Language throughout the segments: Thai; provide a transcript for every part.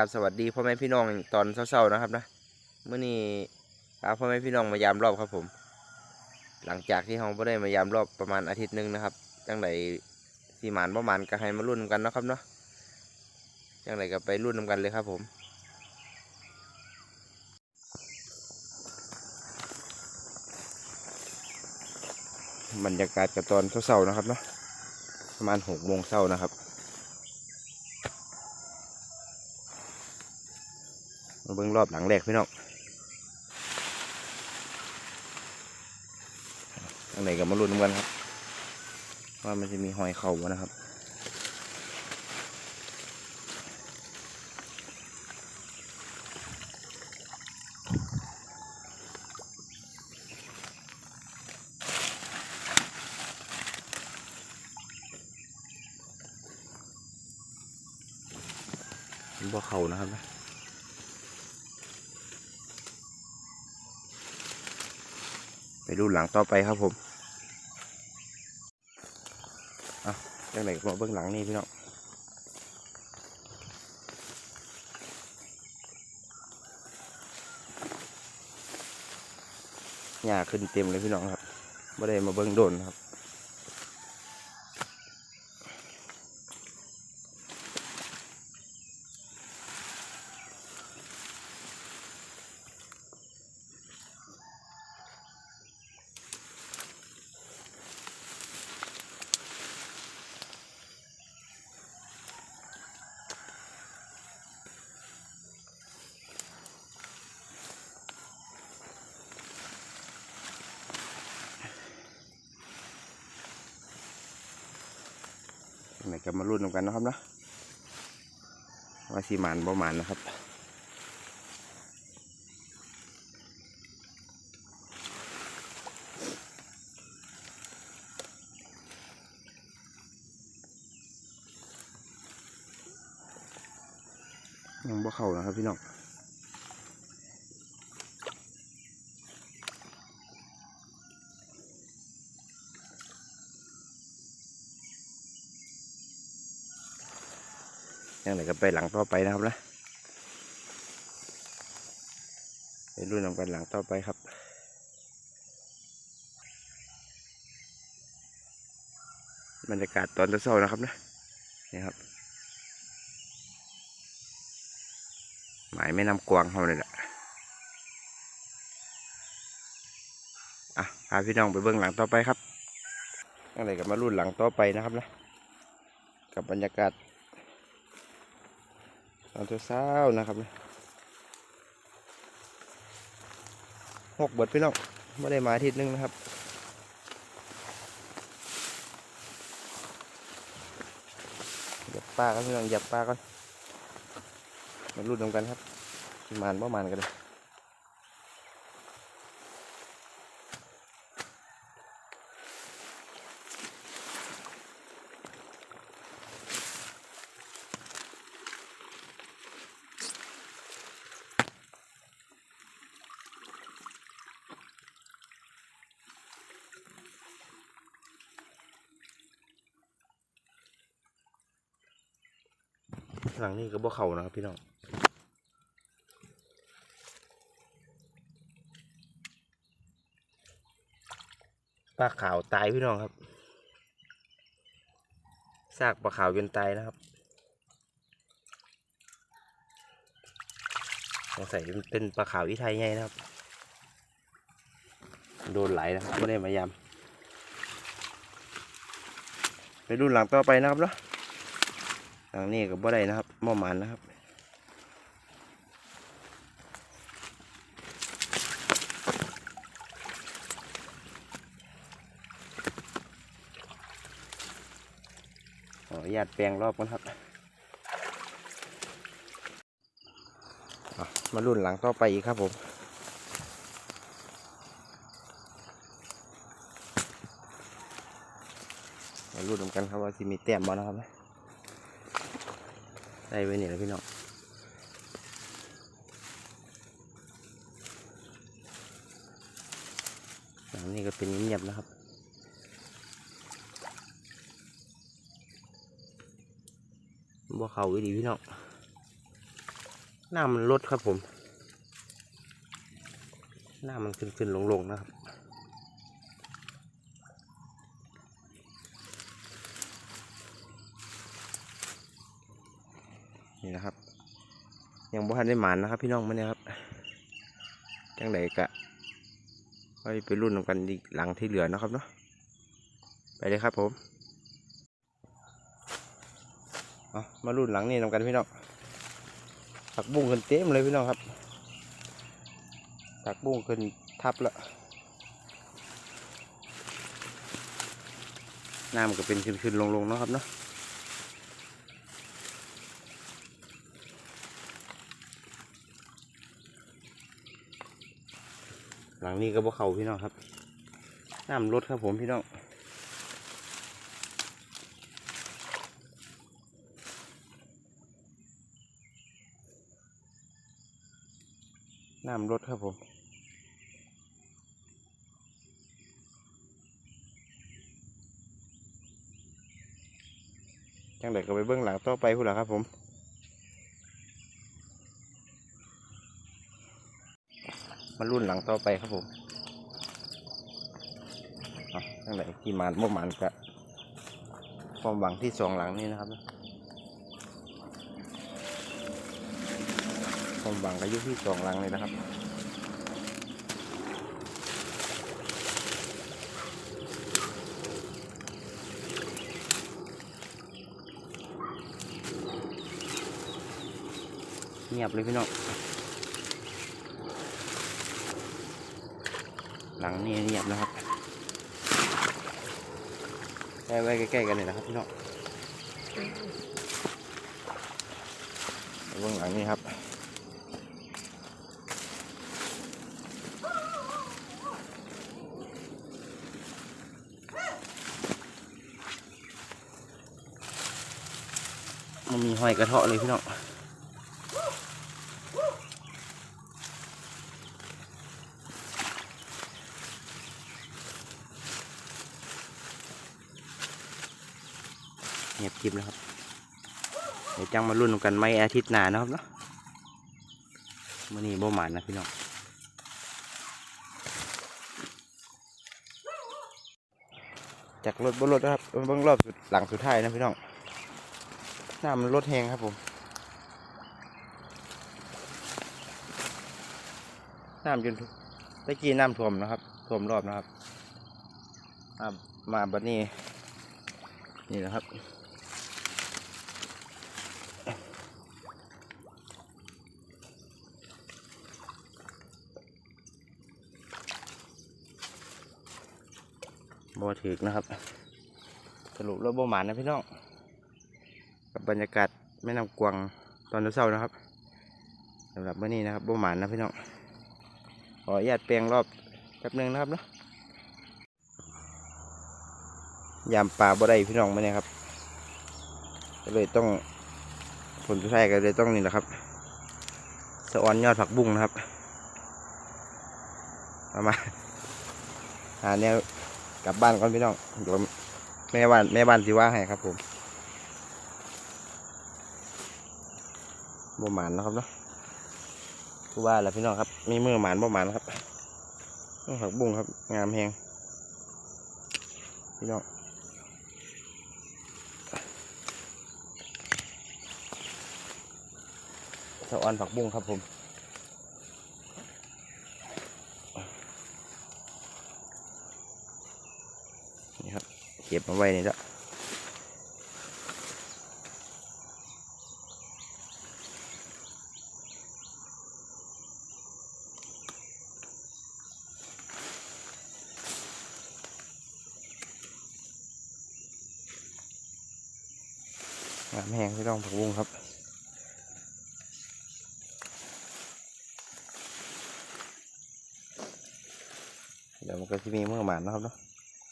ราบสวัสดีพ่อแม่พี่น้องตอนเช้าๆนะครับนะเมื่อนี้พาพ่อแม่พี่น้องมายามรอบครับผม หลังจากที่เราไ่ได้มายามรอบประมาณอาทิตย์หนึงนะครับจังไดสีหมานประมาณก็ให้มารุ่นกันนะครับเนาะจังไดก็ไปรุ่นกันเลยครับผมบรรยากาศกับตอนเช้าๆนะครับเนาะประมาณหกโมงเช้านะครับ มาเบิ้งรอบหลังแรกพี่น้องทางไหนก็มาลุ้นกันครับ ว่ามันจะมีหอยเข่าบ่นะครับบ่เข่านะครับนะ ไปดูหลังต่อไปครับผมอะยังไงก็มาเบื้องหลังนี่พี่น้องหญ้าขึ้นเต็มเลยพี่น้องครับไม่ได้มาเบื้องโดนครับ ไหนก็มารุ่นกันนะครับนะว่าสีหมันบ่หมันนะครับยังบ่เข้านะครับพี่น้อง ยังไงก็ไปหลังต่อไปนะครับนะไปรุ่นนำกันหลังต่อไปครับบรรยากาศตอนเช้านะครับนะนี่ครับ หมายไม่นำกวางเขาเลยแหละอะพาพี่น้องไปเบื้องหลังต่อไปครับอะไรกับมารุ่นหลังต่อไปนะครับนะกับบรรยากาศ ตอนเช้าๆนะครับหกเบิดพี่น้องไม่ได้มาอาทิตย์นึงนะครับหยับปลากันพี่น้องหยับปลากันมารุ่นนำกันครับมานบ่มานกันเลย หลังนี้ก็บ่เข่านะครับพี่น้องปลาขาวตายพี่น้องครับซากปลาขาวจนตายนะครับสงสัยเป็นปลาขาวที่ไทยไงนะครับ โดนไหลนะครับไม่ได้มายำไปดูหลังต่อไปนะครับเนาะ หลังนี้กับบ่ได้นะครับหม้อมันนะครับขออนุญาตแปลงรอบกันครับ มารุ่นหลังต่อไปอีกครับผมมารุ่นกันครับว่าสิมีแต้มบ่นะครับ ได้ไว้นี่แหละพี่น้องหลังนี้ก็เป็นเงียบๆนะครับบ่เขาอีดีพี่น้องหน้ามันลดครับผม หน้ามันขึ้นขึ้นลงลงๆนะครับ นี่นะครับ ยังบ่ทันได้หมานนะครับ พี่น้องมันเนี่ยครับจังไดกะไว้ไปรุ่นนำกันอีกหลังที่เหลือนะครับเนาะไปเลยครับผมเอามารุ่นหลังนี้นำกันพี่น้องผักบุ้งขึ้นเต็มเลยพี่น้องครับผักบุ้งขึ้นทับแล้วน้ำก็เป็นขึ้นขึ้นลงลงๆเนาะครับเนาะ หลังนี้ก็บ่เขาพี่น้องครับน้ำลดครับผมพี่น้องน้ำลดครับผมจังเด็กก็ไปเบื้องหลังต่อไปพูดละครับผม มารุ่นหลังต่อไปครับผมตั้งแต่กี่มานเมื่อมานกะความหวังที่สองหลังนี้นะครับ ความหวังอายุที่สองหลังเลยนะครับเงียบเลยพี่น้อง หลังนี้เงียบนะครับใกล้ไว้ใกล้ๆกันเลยนะครับพี่น้องเบื้องหลังนี้ครับมันมีหอยกระเทาะเลยพี่น้องเงียบกริบนะครับ เดี๋ยว จังมารุ่นกันไม่อาทิตย์หน้านะครับเนาะมื่อนี้บ่หมานนะพี่น้องจากรถบนรถนะครับเบื้องรอบสุดหลังสุดท้ายนะพี่น้องหน้ามันรถแหงครับผมน้ำจนตะกี้น้ำท่วมนะครับท่วมรอบนะครับมาบัดนี้นี่แหละครับ บ่ถึกนะครับ สรุปแล้วบ่หมานนะพี่น้องกับบรรยากาศแม่น้ำกวางตอนเช้านะครับสำหรับเมื่อนี้นะครับบ่หมานนะพี่น้องขออนุญาตแปลงรอบแป๊บหนึงนะครับเนาะยามปลาบ่ได้พี่น้องมาเนี่ยครับก็เลยต้องผลสุดท้ายก็เลยต้องนี่แหละครับสะออนยอดผักบุ้งนะครับเอามาหาแนว กลับบ้านก่อนพี่น้องเดี๋ยวแม่บ้านแม่บ้านสิว่าให้ครับผมบ่หมานนะครับเนาะผู้ว่าแหละพี่น้องครับ มีมือหมานบ่หมานครับต้องผักบุ้งครับ งามแหงพี่น้องสะออนผักบุ้งครับผม นี่ครับ เก็บมาไว้นี่แล้วงามแห้งพี่น้องผักบุ้งครับเดี๋ยวมันก็จะมีเมื่อหมานนะครับเนาะ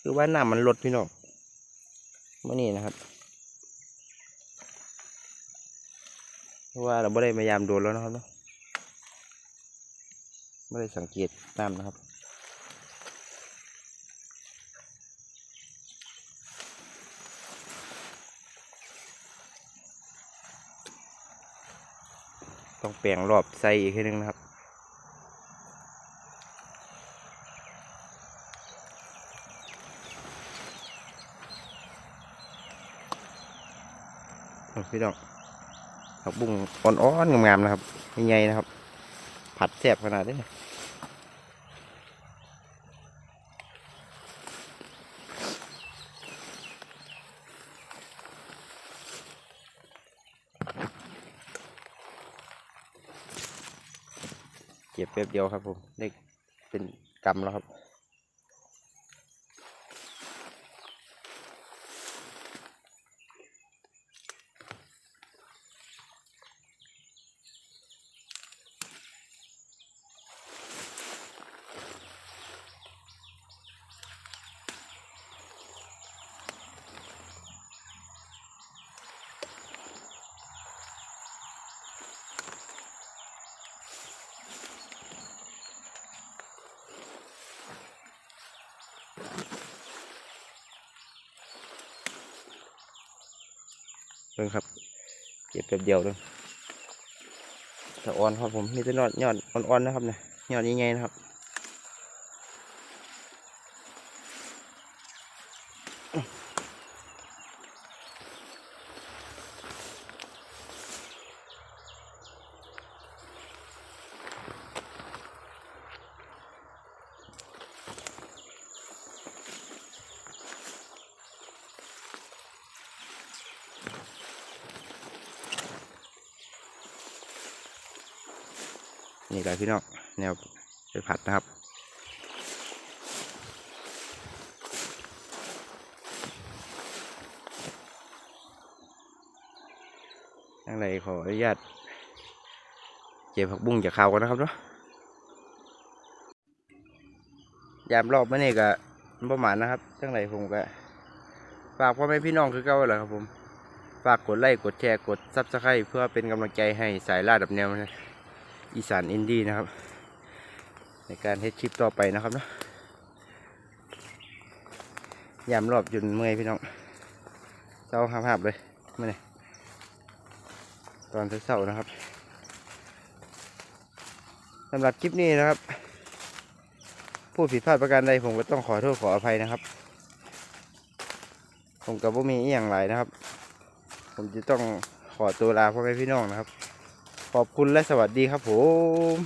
คือว่าน้ำมันลดพี่น้อง มื่อนี้นะครับเพราะว่าเราไม่ได้มายามโดนแล้วนะครับเนาะไม่ได้สังเกตน้ำนะครับต้องแปลงรอบใส่อีกทีนึงนะครับ พี่น้องผักบุ้งอ่อนๆงามๆนะครับใหญ่ๆนะครับ ผัดแซ่บขนาดนี้เก็บแป๊บเดียวครับผมได้เป็นกำแล้วครับ บิ่งครับ เก็บแบบเดียวเลยแต่อ่อนครับผมนี่จะยอดยอดอ่อนๆนะครับเนี่ยยอดใหญ่ๆนะครับ นี่แหละพี่น้องแนวไปผัดนะครับทางไหนขออนุญาตเก็บผักบุ้งจากเขากันนะครับเนาะยามรอบมื่อนี้ก็ประมาณนะครับจังไหนผมก็ฝากพ่อแม่พี่น้องคือเก่าแหละครับผม ฝากกดไลค์กดแชร์กดซับสไครต์เพื่อเป็นกำลังใจให้สายล่าดับแนวนะ อีสานอินดี้นะครับ ในการเฮ็ดคลิปต่อไปนะครับเนาะยามรอบจนเมื่อยพี่น้องเจ้าหับๆเลยไม่ไหนตอนเช้าๆนะครับสำหรับคลิปนี้นะครับผู้ผิดพลาดประการใดผมก็ต้องขอโทษขออภัยนะครับ ผมกับว่ามีอย่างไรนะครับ ผมจะต้องขอตัวลาพ่อแม่พี่น้องนะครับ ขอบคุณและสวัสดีครับผม